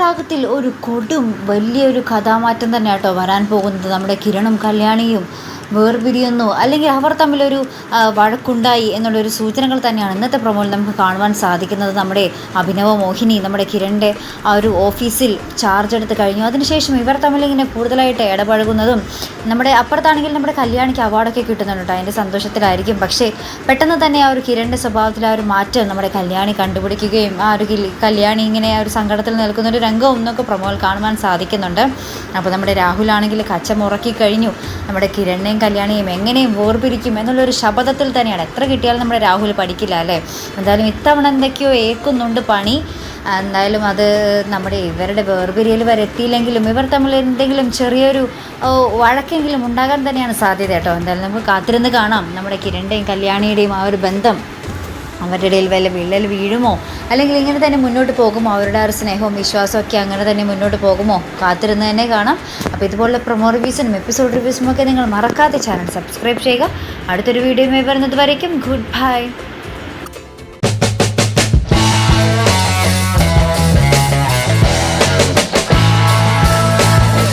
ജീവിതത്തിൽ ഒരു കൊടും വലിയൊരു കഥാമാറ്റം തന്നെ കേട്ടോ വരാൻ പോകുന്നത് നമ്മുടെ കിരണും കല്യാണിയും. വേർപിരിയുന്നു. അല്ലെങ്കിൽ അവർ തമ്മിലൊരു വഴക്കുണ്ടായി എന്നുള്ളൊരു സൂചനകൾ തന്നെയാണ് ഇന്നത്തെ പ്രൊമോയിൽ നമുക്ക് കാണുവാൻ സാധിക്കുന്നത് നമ്മുടെ അഭിനവ മോഹിനി നമ്മുടെ കിരണിന്റെ ആ ഒരു ഓഫീസിൽ ചാർജ് എടുത്ത് കഴിഞ്ഞു. അതിനുശേഷം ഇവർ തമ്മിൽ ഇങ്ങനെ കൂടുതലായിട്ട് ഇടപഴകുന്നതും നമ്മുടെ അപ്പുറത്താണെങ്കിൽ നമ്മുടെ കല്യാണിക്ക് അവാർഡൊക്കെ കിട്ടുന്നുണ്ട് കേട്ടോ. അതിന്റെ സന്തോഷത്തിലായിരിക്കും. പക്ഷേ പെട്ടെന്ന് തന്നെ ആ ഒരു കിരണിന്റെ സ്വഭാവത്തിൽ ആ ഒരു മാറ്റം നമ്മുടെ കല്യാണി കണ്ടുപിടിക്കുകയും ആ ഒരു കല്യാണി ഇങ്ങനെ ആ ഒരു സങ്കടത്തിൽ നിൽക്കുന്ന ഒരു രംഗവും ഒന്നൊക്കെ പ്രൊമോയിൽ കാണുവാൻ സാധിക്കുന്നുണ്ട്. അപ്പോൾ നമ്മുടെ രാഹുലാണെങ്കിൽ കച്ചമുറക്കി കഴിഞ്ഞു നമ്മുടെ കിരണിനെയും കല്യാണിയും എങ്ങനെയും വേർപിരിക്കും എന്നുള്ളൊരു ശബ്ദത്തിൽ തന്നെയാണ്. എത്ര കിട്ടിയാലും നമ്മുടെ രാഹുൽ പഠിക്കില്ല അല്ലേ? എന്തായാലും ഇത്തവണ എന്തൊക്കെയോ ഏക്കുന്നുണ്ട് പണി. എന്തായാലും അത് നമ്മുടെ ഇവരുടെ വേർപിരിയൽ വരെ എത്തിയില്ലെങ്കിലും ഇവർ തമ്മിൽ എന്തെങ്കിലും ചെറിയൊരു വഴക്കെങ്കിലും ഉണ്ടാകാൻ തന്നെയാണ് സാധ്യത കേട്ടോ. എന്തായാലും നമുക്ക് കാത്തിരുന്ന് കാണാം നമ്മുടെ കിരണിന്റെയും കല്യാണിയുടെയും ആ ഒരു ബന്ധം. അവരുടെ ഇടയിൽ വല്ല വിള്ളൽ വീഴുമോ? അല്ലെങ്കിൽ ഇങ്ങനെ തന്നെ മുന്നോട്ട് പോകുമോ? അവരുടെ ആ സ്നേഹവും വിശ്വാസവും ഒക്കെ അങ്ങനെ തന്നെ മുന്നോട്ട് പോകുമോ? കാത്തിരുന്ന് തന്നെ കാണാം. അപ്പോൾ ഇതുപോലുള്ള പ്രൊമോ റിവ്യൂസിനും എപ്പിസോഡ് റിവ്യൂസിനും ഒക്കെ നിങ്ങൾ മറക്കാതെ ചാനൽ സബ്സ്ക്രൈബ് ചെയ്യുക. അടുത്തൊരു വീഡിയോയുമായി വരുന്നത് വരയ്ക്കും. Good bye